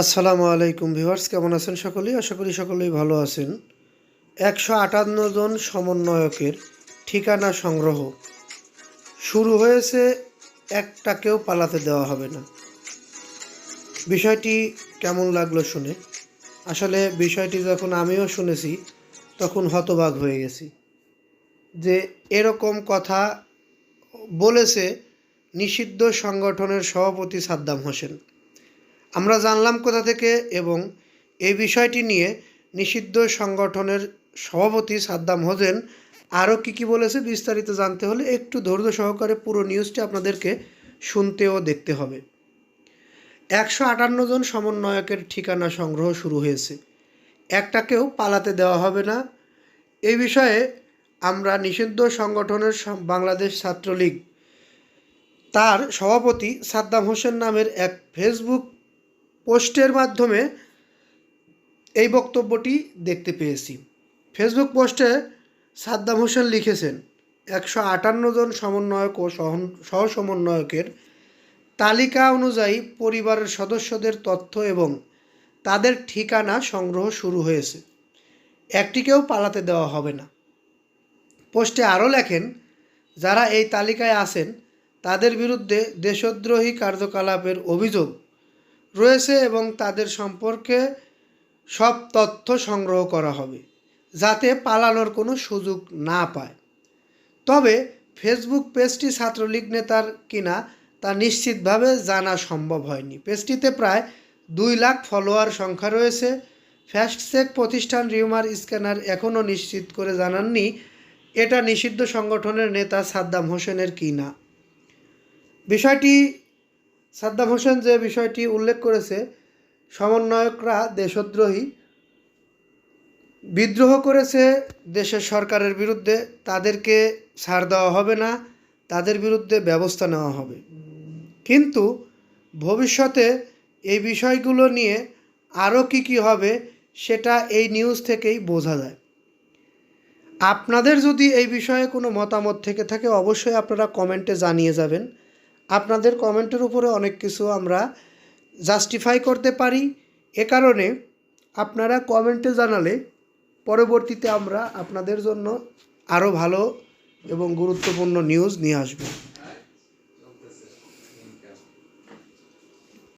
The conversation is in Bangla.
আসসালামু আলাইকুম ভিউয়ার্স, কেমন আছেন সকলেই? আশা করি সকলেই ভালো আছেন। একশো আটান্ন জন সমন্বয়কের ঠিকানা সংগ্রহ। শুরু হয়েছে একটাকেও পালাতে দেওয়া হবে না। বিষয়টি কেমন লাগল শুনে? আসলে বিষয়টি যখন আমিও শুনেছি, তখন হতবাক হয়ে গেছি। যে এরকম কথা বলেছে নিষিদ্ধ সংগঠনের সভাপতি সাদ্দাম হোসেন। আমরা জানলাম কোথা থেকে এবং এই বিষয়টি নিয়ে নিষিদ্ধ সংগঠনের সভাপতি সাদ্দাম হোসেন আরও কী কী বলেছে বিস্তারিত জানতে হলে একটু ধৈর্য সহকারে পুরো নিউজটি আপনাদেরকে শুনতে ও দেখতে হবে। একশো আটান্ন জন সমন্বয়কের ঠিকানা সংগ্রহ শুরু হয়েছে। একটাকেও পালাতে দেওয়া হবে না। এই বিষয়ে আমরা নিষিদ্ধ সংগঠনের বাংলাদেশ ছাত্রলীগ তার সভাপতি সাদ্দাম হোসেন নামের এক ফেসবুক পোস্টের মাধ্যমে এই বক্তব্যটি দেখতে পেয়েছি। ফেসবুক পোস্টে সাদ্দাম হোসেন লিখেছেন, একশো আটান্ন জন সমন্বয়ক ও সহ সমন্বয়কের তালিকা অনুযায়ী পরিবারের সদস্যদের তথ্য এবং তাদের ঠিকানা সংগ্রহ শুরু হয়েছে। একটিকেও পালাতে দেওয়া হবে না। পোস্টে আরও লেখেন, যারা এই তালিকায় আছেন, তাদের বিরুদ্ধে দেশদ্রোহী কার্যকলাপের অভিযোগ রয়েছে এবং তাদের সম্পর্কে সব তথ্য সংগ্রহ করা হবে, যাতে পালানোর কোনো সুযোগ না পায়। তবে ফেসবুক পেজটি ছাত্রলীগ নেতার কিনা তা নিশ্চিতভাবে জানা সম্ভব হয়নি। পেজটিতে প্রায় দুই লাখ ফলোয়ার সংখ্যা রয়েছে। ফ্যাস্টচেক প্রতিষ্ঠান রিউমার স্ক্যানার এখনও নিশ্চিত করে জানাননি এটা নিষিদ্ধ সংগঠনের নেতা সাদ্দাম হোসেনের কি না বিষয়টি সাদ্দাম হোসেন যে বিষয়টি উল্লেখ করেছে, সমন্বয়করা দেশদ্রোহী, বিদ্রোহ করেছে দেশের সরকারের বিরুদ্ধে, তাদেরকে ছাড় দেওয়া হবে না, তাদের বিরুদ্ধে ব্যবস্থা নেওয়া হবে। কিন্তু ভবিষ্যতে এই বিষয়গুলো নিয়ে আরও কী কী হবে, সেটা এই নিউজ থেকেই বোঝা যায়। আপনাদের যদি এই বিষয়ে কোনো মতামত থেকে থাকে, অবশ্যই আপনারা কমেন্টে জানিয়ে যাবেন। আপনাদের কমেন্টের উপরে অনেক কিছু আমরা জাস্টিফাই করতে পারি। এ কারণে আপনারা কমেন্টে জানালে পরবর্তীতে আমরা আপনাদের জন্য আরও ভালো এবং গুরুত্বপূর্ণ নিউজ নিয়ে আসব।